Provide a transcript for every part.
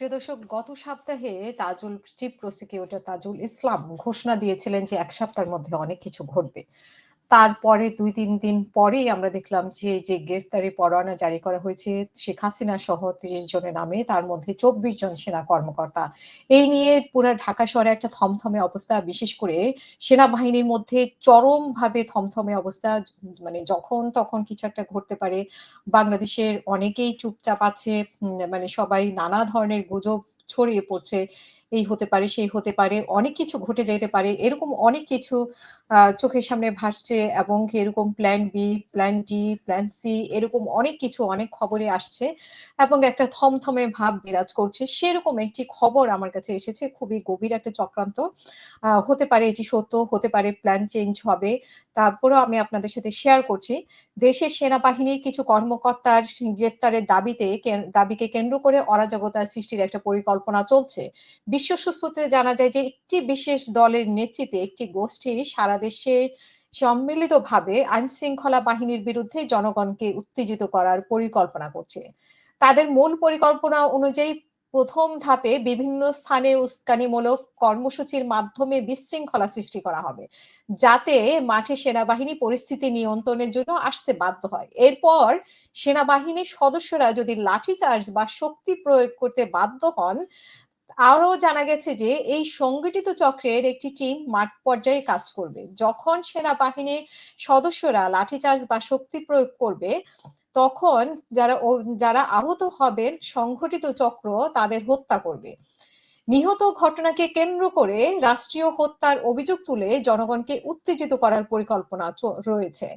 প্রিয় দর্শক, গত সপ্তাহে তাজুল, চিফ প্রসিকিউটর তাজুল ইসলাম ঘোষণা দিয়েছিলেন যে এক সপ্তাহের মধ্যে অনেক কিছু ঘটবে। তারপরে দুই, তিন দিন পরেই আমরা দেখলাম যে যে গ্রেফতারি পরোয়ানা জারি করা হয়েছে শেখ হাসিনা সহ তিরিশ জনের নামে, তার মধ্যে চব্বিশ জন সেনা কর্মকর্তা। এই নিয়ে পুরো ঢাকা শহরে একটা থমথমে অবস্থা, বিশেষ করে সেনাবাহিনীর মধ্যে চরমভাবে থমথমে অবস্থা মানে যখন তখন কিছু একটা ঘটতে পারে। বাংলাদেশের অনেকেই চুপচাপ আছে মানে সবাই নানা ধরনের গুজব ছড়িয়ে পড়ছে। এই হতে পারে, সেই হতে পারে, অনেক কিছু ঘটে যেতে পারে, এরকম অনেক কিছু চোখের সামনে ভাসছে এবং এরকম plan B plan D plan C এরকম অনেক কিছু, অনেক খবরে আসছে এবং একটা থমথমে ভাব বিরাজ করছে। সেরকম একটি খবর আমার কাছে এসেছে, খুবই গভীর একটা চক্রান্ত। হতে পারে এটি সত্য, হতে পারে প্ল্যান চেঞ্জ হবে, তারপরেও আমি আপনাদের সাথে শেয়ার করছি। দেশের সেনাবাহিনীর কিছু কর্মকর্তার গ্রেফতারের দাবিতে দাবিকে কেন্দ্র করে অরাজকতা সৃষ্টির একটা পরিকল্পনা চলছে। বিশ্ব সূত্রে জানা যায় যে একটি বিশেষ দলের নেতৃত্বে একটি গোষ্ঠী সারা দেশে সম্মিলিতভাবে আইন শৃঙ্খলা বাহিনীর বিরুদ্ধে জনগণকে উত্তেজিত করার পরিকল্পনা করছে। তাদের মূল পরিকল্পনা অনুযায়ী প্রথম ধাপে বিভিন্ন স্থানে উস্কানিমূলক কর্মসূচির মাধ্যমে বিশৃঙ্খলা সৃষ্টি করা হবে, যাতে মাঠে সেনাবাহিনী পরিস্থিতি নিয়ন্ত্রণের জন্য আসতে বাধ্য হয়। এরপর সেনাবাহিনীর সদস্যরা যদি লাঠিচার্জ বা শক্তি প্রয়োগ করতে বাধ্য হন আরও জানা গেছে যে, এই সংগঠিত চক্রের একটি টিম মাঠ পর্যায়ে কাজ করবে। যখন সেনাবাহিনীর সদস্যরা লাঠিচার্জ বা শক্তি প্রয়োগ করবে, তখন যারা যারা আহত হবেন সংগঠিত চক্র তাদের হত্যা করবে। নিহত ঘটনাকে কেন্দ্র করে রাষ্ট্রীয় হত্যার অভিযোগ তুলে জনগণকে উত্তেজিত করার পরিকল্পনা রয়েছে।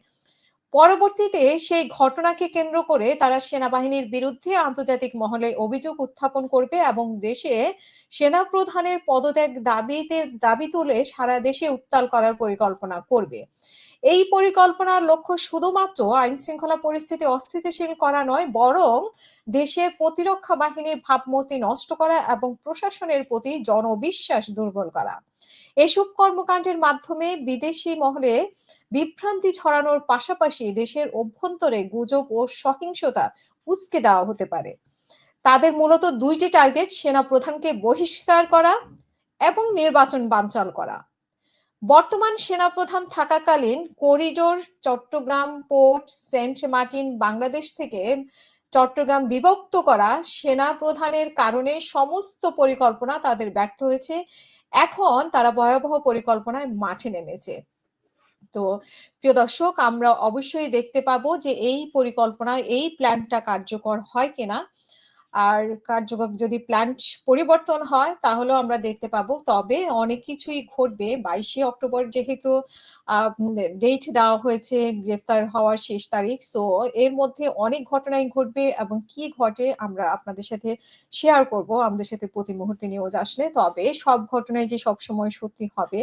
পরবর্তীতে সেই ঘটনাকে কেন্দ্র করে তারা সেনাবাহিনীর বিরুদ্ধে আন্তর্জাতিক মহলে অভিযোগ উত্থাপন করবে এবং দেশে সেনা প্রধানের পদত্যাগ দাবিতে, দাবি তুলে সারা দেশে উত্তাল করার পরিকল্পনা করবে। এই পরিকল্পনার লক্ষ্য শুধুমাত্র আইন শৃঙ্খলা পরিস্থিতি অস্থিতিশীল করা নয়, বরং দেশের প্রতিরক্ষা বাহিনীর ভাবমূর্তি নষ্ট করা এবং প্রশাসনের প্রতি জনবিশ্বাস দুর্বল করা। এসব কর্মকাণ্ডের মাধ্যমে বিদেশি মহলে বিভ্রান্তি ছড়ানোর পাশাপাশি দেশের অভ্যন্তরে গুজব ও সহিংসতা উস্কে দেওয়া হতে পারে। তাদের মূলত দুইটি টার্গেট সেনা প্রধানকে বহিষ্কার করা এবং নির্বাচন বানচাল করা। বর্তমান সেনাপ্রধান থাকাকালীন corridor, Chattogram port, Saint Martin, Bangladesh থেকে চট্টগ্রাম বিভক্ত করা সেনা প্রধানের কারণে সমস্ত পরিকল্পনা তাদের ব্যর্থ হয়েছে। এখন তারা ভয়াবহ পরিকল্পনায় মাঠে নেমেছে। তো প্রিয় দর্শক, আমরা অবশ্যই দেখতে পাবো যে এই পরিকল্পনা এই প্ল্যানটা কার্যকর হয় কিনা। আর কার্যকর যদি প্ল্যান্ট পরিবর্তন হয়, তাহলেও আমরা দেখতে পাবো। তবে অনেক কিছুই ঘটবে। বাইশে অক্টোবর যেহেতু ডেট দেওয়া হয়েছে, গ্রেফতার হওয়ার শেষ তারিখ সো এর মধ্যে অনেক ঘটনাই ঘটবে এবং কি ঘটে আমরা আপনাদের সাথে শেয়ার করব। আমাদের সাথে প্রতি মুহূর্তে নিউজ আসলে। তবে সব ঘটনায় যে সবসময় সত্যি হবে,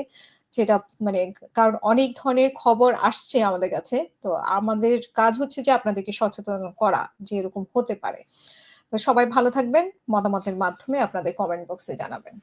যেটা মানে কারণ অনেক ধরনের খবর আসছে আমাদের কাছে। তো আমাদের কাজ হচ্ছে যে আপনাদেরকে সচেতন করা, যে এরকম হতে পারে। তো সবাই ভালো থাকবেন মতামতের মাধ্যমে আপনাদের কমেন্ট বক্সে জানাবেন।